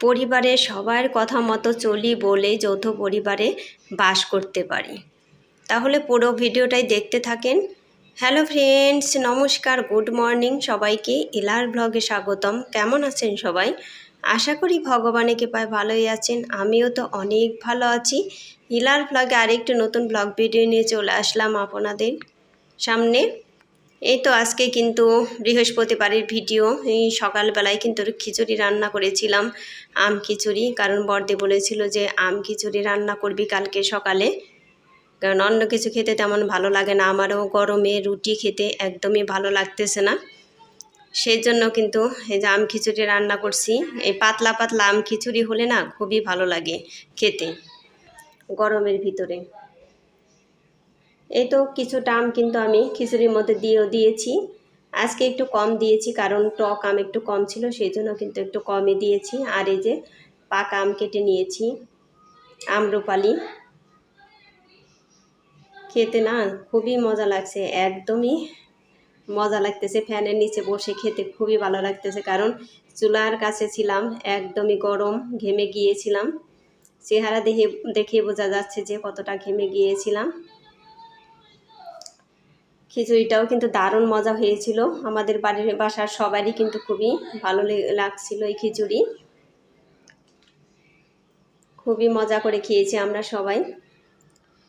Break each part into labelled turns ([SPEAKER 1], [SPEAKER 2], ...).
[SPEAKER 1] পরিবারে সবার কথা মতো চলি বলে যৌথ পরিবারে বাস করতে পারি। তাহলে পুরো ভিডিওটাই দেখতে থাকেন। হ্যালো ফ্রেন্ডস, নমস্কার, গুড মর্নিং, সবাইকে ইলার ব্লগে স্বাগতম। কেমন আছেন সবাই? আশা করি ভগবানের কৃপায় ভালোই আছেন, আমিও তো অনেক ভালো আছি। ইলার ব্লগে আরেকটি নতুন ব্লগ ভিডিও নিয়ে চলে আসলাম আপনাদের সামনে। এই তো আজকে কিন্তু বৃহস্পতিবারের ভিডিও। এই সকালবেলায় কিন্তু খিচুড়ি রান্না করেছিলাম, আম খিচুড়ি। কারণ বর্দে বলেছিল যে আম খিচুড়ি রান্না করবি কালকে সকালে। কারণ অন্য কিছু খেতে তেমন ভালো লাগে না। আমারও গরমে রুটি খেতে একদমই ভালো লাগতেছে না। সেই জন্য কিন্তু এই যে আম খিচুড়ি রান্না করছি। এই পাতলা পাতলা আম খিচুড়ি হলে না খুবই ভালো লাগে খেতে গরমের ভিতরে। এই তো কিছুটা আম কিন্তু আমি খিচুড়ির মধ্যে দিয়েও দিয়েছি। আজকে একটু কম দিয়েছি কারণ টক আম একটু কম ছিল, সেই জন্য কিন্তু একটু কমই দিয়েছি। আর এই যে পাকা আম কেটে নিয়েছি, আমরুপালি। খেতে না খুবই মজা লাগছে, একদমই মজা লাগতেছে। ফ্যানের নিচে বসে খেতে খুবই ভালো লাগতেছে কারণ চুলার কাছে ছিলাম, একদমই গরম, ঘেমে গিয়েছিলাম। চেহারা দেখে দেখে বোঝা যাচ্ছে যে কতটা ঘেমে গিয়েছিলাম। খিচুড়িটাও কিন্তু দারুণ মজা হয়েছিল। আমাদের বাড়ির বাসার সবারই কিন্তু খুবই ভালো লাগছিল এই খিচুড়ি। খুবই মজা করে খেয়েছি আমরা সবাই।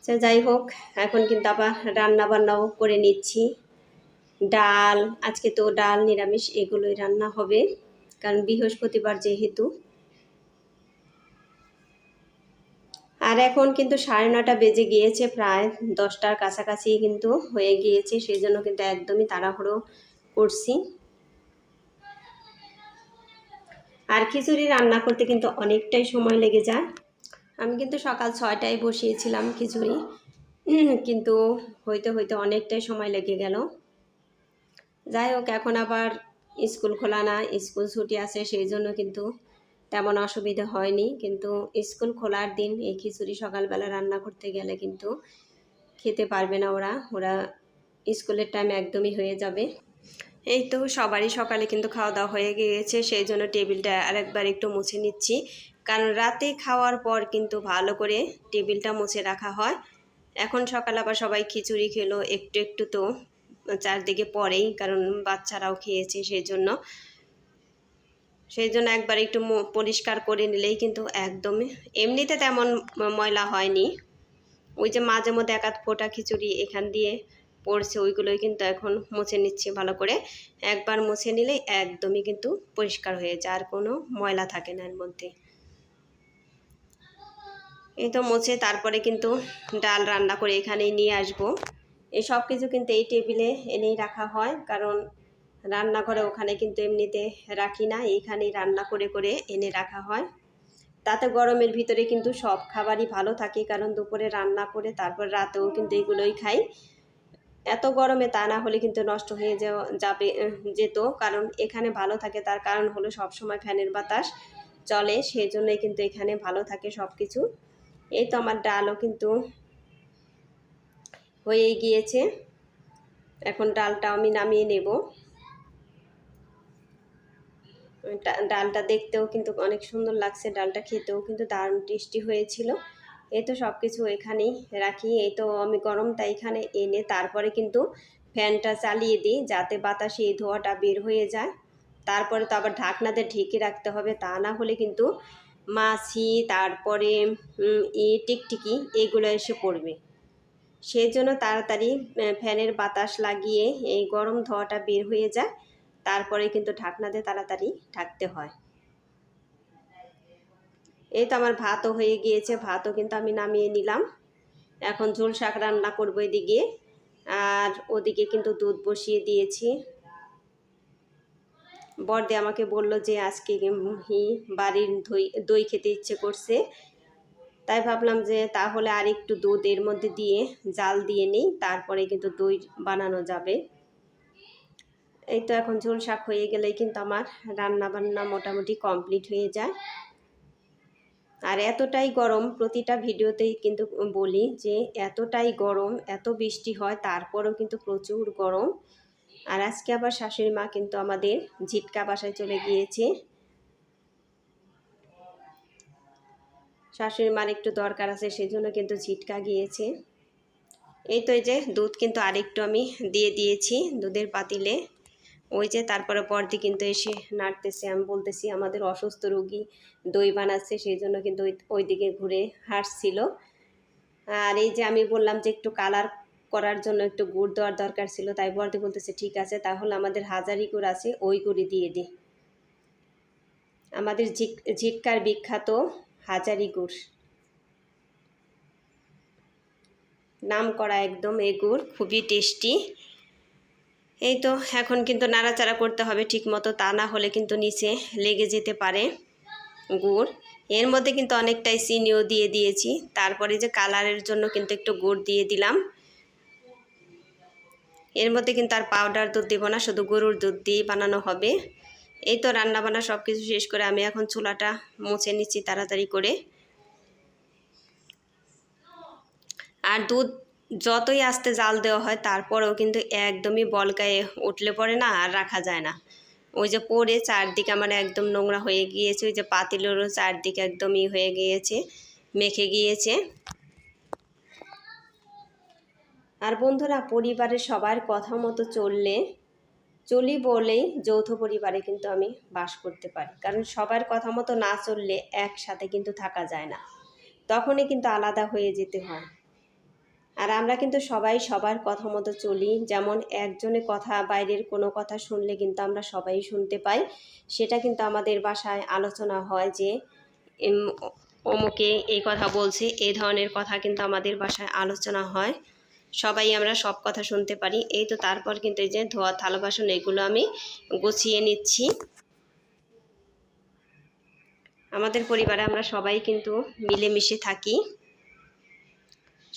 [SPEAKER 1] সে যাই হোক, এখন কিন্তু আবার রান্না বান্নাও করে নিচ্ছি। ডাল, আজকে তো ডাল, নিরামিষ, এগুলোই রান্না হবে। কারণ বৃহস্পতিবার যেহেতু। আর এখন কিন্তু সাড়ে নটা বেজে গিয়েছে, প্রায় দশটার কাছাকাছি কিন্তু হয়ে গিয়েছে, সেই জন্য কিন্তু একদমই তাড়াহুড়ো করছি। আর খিচুড়ি রান্না করতে কিন্তু অনেকটাই সময় লেগে যায়। আমি কিন্তু সকাল ছয়টায় বসিয়েছিলাম খিচুড়ি কিন্তু হইতে হইতে অনেকটাই সময় লেগে গেল। যাই হোক, এখন আবার স্কুল খোলা না, স্কুল ছুটি আছে, সেই জন্য কিন্তু তেমন অসুবিধা হয়নি। কিন্তু স্কুল খোলার দিন এই খিচুড়ি সকালবেলা রান্না করতে গেলে কিন্তু খেতে পারবে না ওরা। ওরা স্কুলের টাইম একদমই হয়ে যাবে। এই তো সবারই সকালে কিন্তু খাওয়া দাওয়া হয়ে গিয়েছে। সেই জন্য টেবিলটা আরেকবার একটু মুছে নিচ্ছি। কারণ রাতে খাওয়ার পর কিন্তু ভালো করে টেবিলটা মুছে রাখা হয়। এখন সকাল আবার সবাই খিচুড়ি খেলো একটু একটু তো, চারদিকে পরেই কারণ বাচ্চারাও খেয়েছে সেই জন্য। সেই জন্য একবার একটু পরিষ্কার করে নিলেই কিন্তু একদমই। এমনিতে তেমন ময়লা হয়নি। ওই যে মাঝে মধ্যে একাত ফোটা খিচুড়ি এখান দিয়ে পড়ছে, ওইগুলোই কিন্তু এখন মুছে নিচ্ছি ভালো করে। একবার মুছে নিলেই একদমই কিন্তু পরিষ্কার হয়ে যায়, আর কোনো ময়লা থাকে না এর মধ্যে। এই তো মুছে, তারপরে কিন্তু ডাল রান্না করে এখানেই নিয়ে আসব। এই সব কিছু কিন্তু এই টেবিলে এনেই রাখা হয়, কারণ রান্নাঘরে ওখানে কিন্তু এমনিতে রাখি না, এইখানেই রান্না করে করে এনে রাখা হয়। তাতে গরমের ভিতরে কিন্তু সব খাবারই ভালো থাকে, কারণ দুপুরে রান্না করে তারপর রাতেও কিন্তু এগুলোই খাই। এত গরমে তা না হলে কিন্তু নষ্ট হয়ে যাবে, যেত, কারণ এখানে ভালো থাকে, তার কারণ হলো সব সময় ফ্যানের বাতাস চলে সেই জন্যই কিন্তু এখানে ভালো থাকে সব কিছু এই তো আমার ডালও কিন্তু হয়ে গিয়েছে। এখন ডালটা আমি নামিয়ে নেব। ডালটা দেখতেও কিন্তু অনেক সুন্দর লাগছে, ডালটা খেতেও কিন্তু দারুণ টেস্টি হয়েছিল। এই তো সব কিছু এখানেই রাখি, এই তো আমি গরমটা এখানে এনে তারপরে কিন্তু ফ্যানটা চালিয়ে দিই যাতে বাতাসে এই ধোয়াটা বের হয়ে যায়। তারপরে তো আবার ঢাকনাতে ঢেকে রাখতে হবে, তা না হলে কিন্তু মাছি, তারপরে ই টিকটিকি এগুলো এসে পড়বে। সেই জন্য তাড়াতাড়ি ফ্যানের বাতাস লাগিয়ে এই গরম ধোয়াটা বের হয়ে যায়। তারপরে কিন্তু ঢাকনাতে তাড়াতাড়ি ঢাকতে হয়। এই তো আমার ভাতও হয়ে গিয়েছে, ভাতও কিন্তু আমি নামিয়ে নিলাম। এখন ঝোল শাক রান্না করব এদিকে, আর ওদিকে কিন্তু দুধ বসিয়ে দিয়েছি। বর্দে আমাকে বলল যে আজকে বাড়ির দই দই খেতে ইচ্ছে করছে। তাই ভাবলাম যে তাহলে আর একটু দুধ এর মধ্যে দিয়ে জাল দিয়ে নিই, তারপরে কিন্তু দই বানানো যাবে। এই তো এখন ঝোল শাক হয়ে গেলেই কিন্তু আমার রান্না বান্না মোটামুটি কমপ্লিট হয়ে যায়। আর এতটাই গরম, প্রতিটা ভিডিওতেই কিন্তু বলি যে এতটাই গরম, এত বৃষ্টি হয়, তারপরেও কিন্তু প্রচুর গরম। আর আজকে আবার শাশুড়ি মা কিন্তু আমাদের ঝিটকা বাসায় চলে গিয়েছে। শাশুড়ি মার একটু দরকার আছে সেই জন্য কিন্তু ঝিটকা গিয়েছে। এই তো এই যে দুধ কিন্তু আরেকটু আমি দিয়ে দিয়েছি দুধের পাতিলে। ওই যে তারপরে পরদি কিন্তু এসে নাড়তেছে, আমি বলতেছি আমাদের অসুস্থ রোগী দই বানাচ্ছে, সেই জন্য কিন্তু ওই ওইদিকে ঘুরে হাসছিল আর এই যে আমি বললাম যে একটু কালার করার জন্য একটু গুড় দেওয়ার দরকার ছিল, তাই বলতে বলতেছে, ঠিক আছে, তাহলে আমাদের হাজারি গুড় আছে, ওই গুড়ি দিয়ে দিই আমাদের ঝিক ঝিটকার বিখ্যাত হাজারি গুড়। নাম করা একদম এ গুড়, খুবই টেস্টি। এই তো, এখন কিন্তু নাড়াচাড়া করতে হবে ঠিক মতো তা না হলে কিন্তু নিচে লেগে যেতে পারে গুড়। এর মধ্যে কিন্তু অনেকটাই চিনিও দিয়ে দিয়েছি। তারপরে যে কালারের জন্য কিন্তু একটু গুড় দিয়ে দিলাম। এর মধ্যে কিন্তু আর পাউডার দুধ দেবো না, শুধু গরুর দুধ দিয়ে বানানো হবে। এই তো রান্না বান্না সব কিছু শেষ করে আমি এখন চুলাটা মুছে নিচ্ছি তাড়াতাড়ি করে। আর দুধ যতই আস্তে জাল দেওয়া হয়, তারপরেও কিন্তু একদমই বলকায়ে উঠলে পড়ে না আর রাখা যায় না। ওই যে পরে চারদিকে আমার একদম নোংরা হয়ে গিয়েছে, ওই যে পাতিলেরও চারদিকে একদমই হয়ে গিয়েছে, মেখে গিয়েছে। আর বন্ধুরা পরিবারের সবার কথা মতো চললে, চলি বলেই যৌথ পরিবারে কিন্তু আমি বাস করতে পারি। কারণ সবার কথা মতো না চললে একসাথে কিন্তু থাকা যায় না। তখনই কিন্তু আলাদা হয়ে যেতে হয়। আর আমরা কিন্তু সবাই সবার কথা মতো চলি। যেমন একজনের কথা, বাইরের কোনো কথা শুনলে কিন্তু আমরা সবাই শুনতে পাই। সেটা কিন্তু আমাদের বাসায় আলোচনা হয় যে অমুকে এই কথা বলছে, এই ধরনের কথা কিন্তু আমাদের বাসায় আলোচনা হয়। সবাই আমরা সব কথা শুনতে পারি। এই তো তারপর কিন্তু এই যে ধোয়া, থালা বাসন, এগুলো আমি গুছিয়ে নিচ্ছি। আমাদের পরিবারে আমরা সবাই কিন্তু মিলেমিশে থাকি।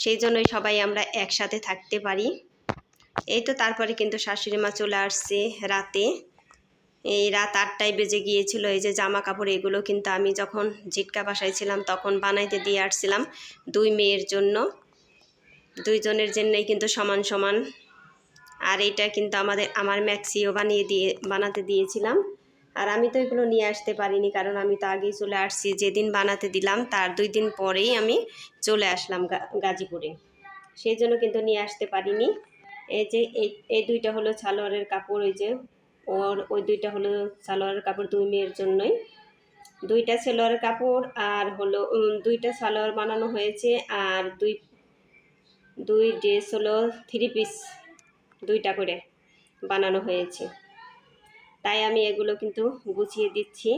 [SPEAKER 1] সেই জন্যই সবাই আমরা একসাথে থাকতে পারি। এই তো তারপরে কিন্তু শাশুড়ি মা চলে আসছে রাতে। এই রাত আটটায় বেজে গিয়েছিল, এই যে জামা কাপড় এগুলো কিন্তু আমি যখন ঝিটকা বাসায় ছিলাম তখন বানাইতে দিয়ে আসছিলাম দুই মেয়ের জন্য। দুইজনের জন্যই কিন্তু সমান সমান। আর এটা কিন্তু আমাদের, আমার ম্যাক্সিও বানিয়ে দিয়ে, বানাতে দিয়েছিলাম। আর আমি তো এগুলো নিয়ে আসতে পারিনি, কারণ আমি তো আগেই চলে আসছি। যেদিন বানাতে দিলাম, তার দুই দিন পরেই আমি চলে আসলাম গাজীপুরে। সেই জন্য কিন্তু নিয়ে আসতে পারিনি। এই যে, এই দুইটা হলো সালোয়ারের কাপড়, ওই যে, ওর, ওই দুইটা হলো সালোয়ারের কাপড় দুই মেয়ের জন্যই। দুইটা সালোয়ারের কাপড় আর হলো দুইটা সালোয়ার বানানো হয়েছে আর দুই দুই ড্রেস হলো থ্রি পিস দুইটা করে বানানো হয়েছে। তাই আমি এগুলো কিন্তু গুছিয়ে দিচ্ছি।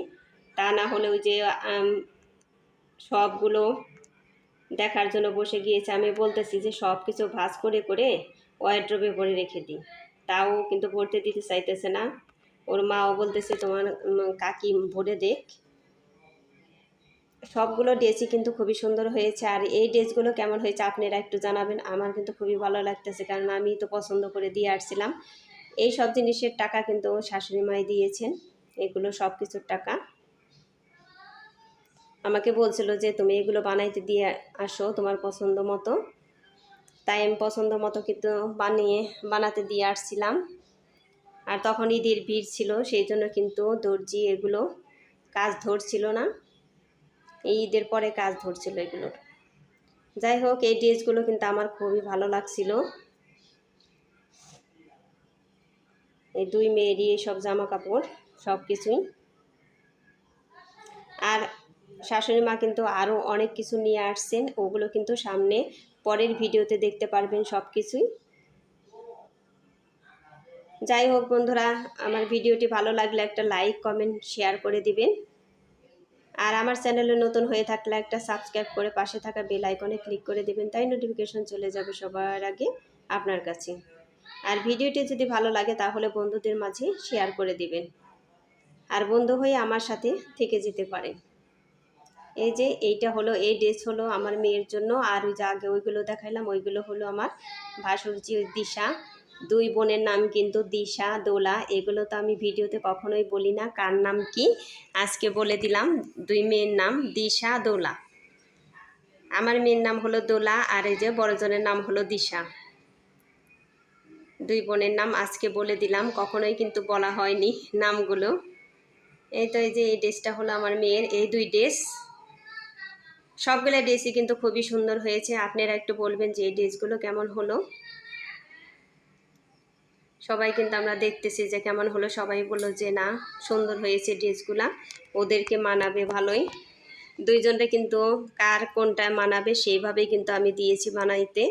[SPEAKER 1] তা না হলে ওই যে সবগুলো দেখার জন্য বসে গিয়েছে, আমি বলতেছি যে সব কিছু ভাজ করে করে ওয়াইড্রোবে ভরে রেখে দিই। তাও কিন্তু ভরতে দিতে চাইতেছে না। ওর মাও বলতেছে তোমার কাকি ভরে দেখ। সবগুলো ড্রেসই কিন্তু খুবই সুন্দর হয়েছে। আর এই ড্রেসগুলো কেমন হয়েছে, আপনারা একটু জানাবেন। আমার কিন্তু খুবই ভালো লাগতেছে, কারণ আমি তো পছন্দ করে দিয়ে আসছিলাম। এই সব জিনিসের টাকা কিন্তু শাশুড়ি মাই দিয়েছেন। এগুলো সব কিছুর টাকা। আমাকে বলছিল যে, তুমি এগুলো বানাইতে দিয়ে আসো তোমার পছন্দ মতো। তাই আমি পছন্দ মতো কিন্তু বানিয়ে, বানাতে দিয়ে আসছিলাম। আর তখন ঈদের ভিড় ছিল, সেই জন্য কিন্তু দর্জি এগুলো কাজ ধরছিল না। এই ঈদের পরে কাজ ধরছিল এগুলো যাই হোক, এই ড্রেসগুলো কিন্তু আমার খুবই ভালো লাগছিল। এই দুই মেয়েরই সব জামা কাপড় সব কিছুই। আর শাশুড়ি মা কিন্তু আরও অনেক কিছু নিয়ে আসছেন, ওগুলো কিন্তু সামনে পরের ভিডিওতে দেখতে পারবেন সব কিছুই। যাই হোক বন্ধুরা, আমার ভিডিওটি ভালো লাগলে একটা লাইক, কমেন্ট, শেয়ার করে দিবেন। আর আমার চ্যানেলে নতুন হয়ে থাকলে একটা সাবস্ক্রাইব করে পাশে থাকা বেল আইকনে ক্লিক করে দেবেন, তাই নোটিফিকেশন চলে যাবে সবার আগে আপনার কাছে। আর ভিডিওটি যদি ভালো লাগে তাহলে বন্ধুদের মাঝে শেয়ার করে দিবেন। আর বন্ধু হয়ে আমার সাথে থেকে যেতে পারেন। এই যে এইটা হলো, এই ড্রেস হলো আমার মেয়ের জন্য। আর ওই যে আগে ওইগুলো দেখাইলাম, ওইগুলো হলো আমার ভাসুরজি দিশা। দুই বোনের নাম কিন্তু দিশা দোলা। এগুলো তো আমি ভিডিওতে কখনোই বলি না। কার নাম কি? আজকে বলে দিলাম, দুই মেয়ের নাম দিশা দোলা। আমার মেয়ের নাম হলো দোলা, আর এই যে বড়জনের নাম হলো দিশা। দুই বোনের নাম আজকে বলে দিলাম, কখনোই কিন্তু বলা হয়নি নামগুলো। এই তো এই যে এই ড্রেসটা হলো আমার মেয়ের, এই দুই ড্রেস। সবগুলো ড্রেসই কিন্তু খুবই সুন্দর হয়েছে। আপনারা একটু বলবেন যে এই ড্রেসগুলো কেমন হলো? সবাই কিন্তু আমরা দেখতেছি যে কেমন হলো। সবাই বলল যে না, সুন্দর হয়েছে ড্রেসগুলা। ওদেরকে মানাবে ভালোই। দুইজনটা কিন্তু কার কোনটা মানাবে সেইভাবেই কিন্তু আমি দিয়েছি বানাইতে।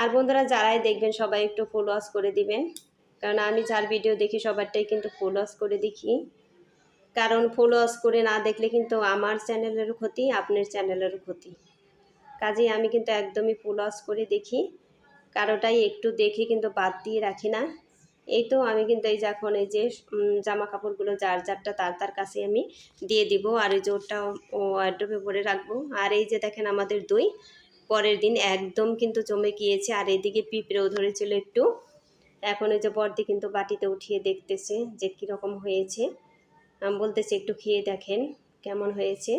[SPEAKER 1] আর বন্ধুরা যারাই দেখবেন সবাই একটু ফুল ওয়াশ করে দিবেন। কারণ আমি যার ভিডিও দেখি সবারটাই কিন্তু ফুল ওয়াশ করে দেখি। কারণ ফুল ওয়াশ করে না দেখলে কিন্তু আমার চ্যানেলেরও ক্ষতি, আপনার চ্যানেলেরও ক্ষতি। কাজেই আমি কিন্তু একদমই ফুল ওয়াশ করে দেখি। কারোটাই একটু দেখে কিন্তু বাদ দিয়ে রাখি না। এই তো আমি কিন্তু এই যখন এই যে জামা কাপড়গুলো যার যারটা তার তার কাছে আমি দিয়ে দিব। আর এই যে ওটা ও অ্যাড্রপে ভরে রাখব। আর এই যে দেখেন আমাদের দই পরের দিন একদম কিন্তু জমে গিয়েছে আর এদিকে পিঁপড়েও ধরেছিল একটু। এখন এই যে বর্দি কিন্তু বাটিতে উঠিয়ে দেখতেছে যে কীরকম হয়েছে। আমি বলতেছি, একটু খেয়ে দেখেন কেমন হয়েছে।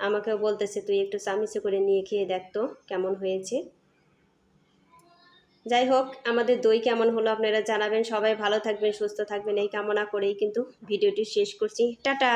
[SPEAKER 1] আমাকেও বলতেছে, তুই একটু চামিচে করে নিয়ে খেয়ে দেখ তো কেমন হয়েছে। যাই হোক, আমাদের দই কেমন হলো আপনারা জানাবেন। সবাই ভালো থাকবেন, সুস্থ থাকবেন, এই কামনা করেই কিন্তু ভিডিওটি শেষ করছি। টাটা!